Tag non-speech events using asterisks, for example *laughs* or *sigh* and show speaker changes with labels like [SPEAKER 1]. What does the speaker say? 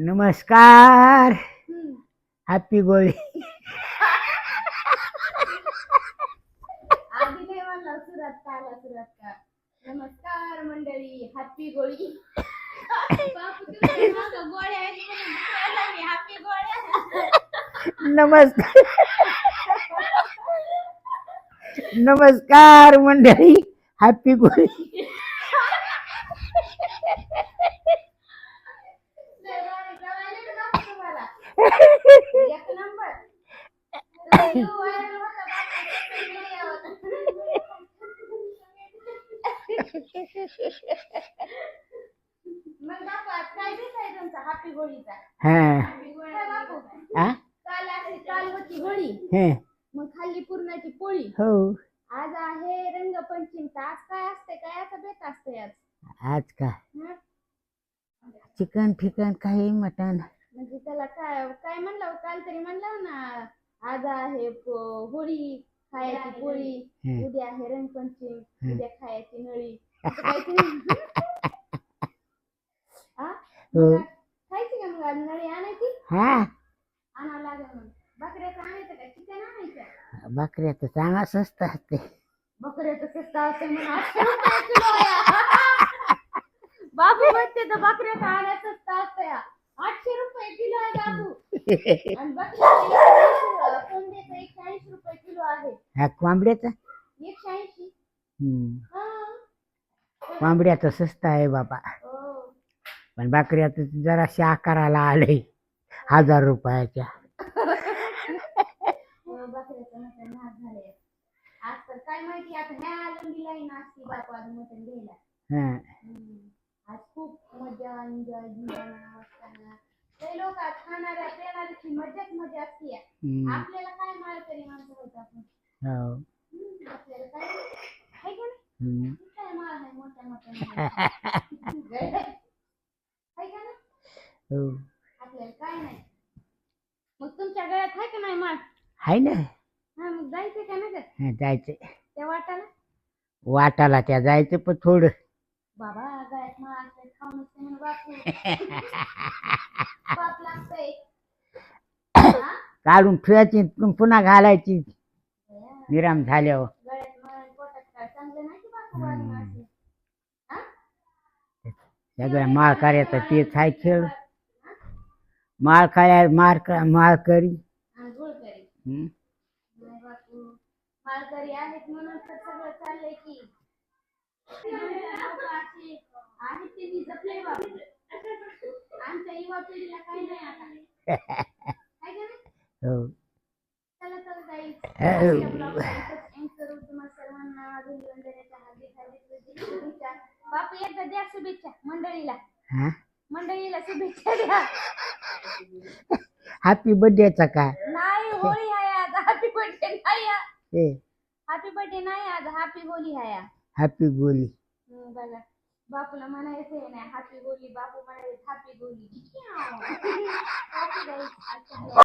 [SPEAKER 1] नमस्कार. हॅपी गोळी
[SPEAKER 2] आधी नाही म्हणला सुरात का आला सुरात का? नमस्कार मंडळी. हॅपी गोळी बापू तुमच्या मागं गोळ्या आहेत म्हणून दुसऱ्याला मी हॅपी गोळ्या
[SPEAKER 1] नमस्कार. नमस्कार मंडळी. हॅपी गोळी
[SPEAKER 2] लय भारी कळालं ना बापू तुम्हाला एक नंबर लय व्हायरल होता बापू, लय आवडतं. मग बापू आज काय दिवस आहे तुमचा हॅपी गोळीचा
[SPEAKER 1] हा
[SPEAKER 2] हॅपी गोळी बापू
[SPEAKER 1] हा?
[SPEAKER 2] काल अशी काल होती होळी
[SPEAKER 1] हे,
[SPEAKER 2] मग खाल्ली पुरणाची पोळी.
[SPEAKER 1] हो.
[SPEAKER 2] आज आहे रंगपंचमीचा आज काय असते काय असं बेत असते आज?
[SPEAKER 1] आज का?
[SPEAKER 2] हं?
[SPEAKER 1] चिकन फिकन काही मटन
[SPEAKER 2] म्हणजे त्याला काय काय म्हणलं काल तरी म्हणलं ना आज आहे होळी खायची पोळी
[SPEAKER 1] हं.
[SPEAKER 2] उद्या आहे रंगपंचमी
[SPEAKER 1] हं.
[SPEAKER 2] उद्या खायची नळी असं काहीतरी हा?
[SPEAKER 1] हो.
[SPEAKER 2] खायची का मग आज नळी आणायची
[SPEAKER 1] हा
[SPEAKER 2] आणावं लागेल मग बकऱ्याचं आणायचं का चिकन आणायचं
[SPEAKER 1] बकऱ्याचं चांगला स्वस्त असते
[SPEAKER 2] बकऱ्याचं स्वस्त असते म्हणून आठशे रुपये किलो आहे. बाबू म्हणते तर बकऱ्याचं आणायचं. आठशे रुपये किलो आहे बाबू. *laughs* आणि बकऱ्याचं कोंबड्याचं एकशे ऐंशी रुपये किलो आहे.
[SPEAKER 1] हा कोंबड्याचं?
[SPEAKER 2] एकशे ऐंशी.
[SPEAKER 1] हम्म.
[SPEAKER 2] हा.
[SPEAKER 1] कोंबड्याचं स्वस्त आहे बाबा.
[SPEAKER 2] हो.
[SPEAKER 1] पण बकऱ्याचं जराशे आकाराला आलंय. हजार रुपयाच्या.
[SPEAKER 2] हो, बकऱ्याचं मटण महाग झालंय. आज तर काय माहिती आता ह्या लंबी लाईन असती बापू आज मटण घ्यायला.
[SPEAKER 1] हा.
[SPEAKER 2] हम्म. आज खूप मजा एन्जॉय मस्ताना ते लोक आज खाणाऱ्या पिणाऱ्याची मजाच मजा असते
[SPEAKER 1] हम्म.
[SPEAKER 2] आपल्याला काय माणसं होत आपण?
[SPEAKER 1] हो.
[SPEAKER 2] हम्म, आपल्याला काय? आहे का नाही
[SPEAKER 1] हम्म.
[SPEAKER 2] काय माळ आहे मोठ्या मोठ्या आहे का नाही
[SPEAKER 1] हो.
[SPEAKER 2] आपल्याला काय नाही. मग तुमच्या गळ्यात आहे का नाही माळ
[SPEAKER 1] हाय ना.
[SPEAKER 2] हा मग जायचं का ना ग
[SPEAKER 1] हा, जायचं
[SPEAKER 2] त्या वाटाला?
[SPEAKER 1] वाटाला त्या जायचं पण थोडं.
[SPEAKER 2] बाबा. *laughs*
[SPEAKER 1] काढून ठेवायची पुन्हा घालायची. विराम झाल्यावर.
[SPEAKER 2] माळ
[SPEAKER 1] सगळ्या माळ तेच आहे खेळ. माळ माळ करी
[SPEAKER 2] माळकरी आहेत म्हणून बापू आमच्या युवा पिढीला काही नाही आता. आहे का नाही?
[SPEAKER 1] हो.
[SPEAKER 2] चला चला जाईल
[SPEAKER 1] हो.
[SPEAKER 2] करू तुम्हाला सर्वांना. अभिनंदनाच्या हार्दिक हार्दिक शुभेच्छा. बापू एकदा द्या शुभेच्छा मंडळीला.
[SPEAKER 1] हा?
[SPEAKER 2] मंडळीला शुभेच्छा द्या.
[SPEAKER 1] हॅपी बर्थडेचा का?
[SPEAKER 2] नाही होळी आहे आज. हॅपी बर्थडे नाही हॅपी बर्थडे नाही आज. हॅपी होळी आहे.
[SPEAKER 1] हॅपी गोली
[SPEAKER 2] हम्म, बघा. बापूला म्हणायचं नाही हॅपी गोली बापू म्हणायचे हॅपी गोली *laughs*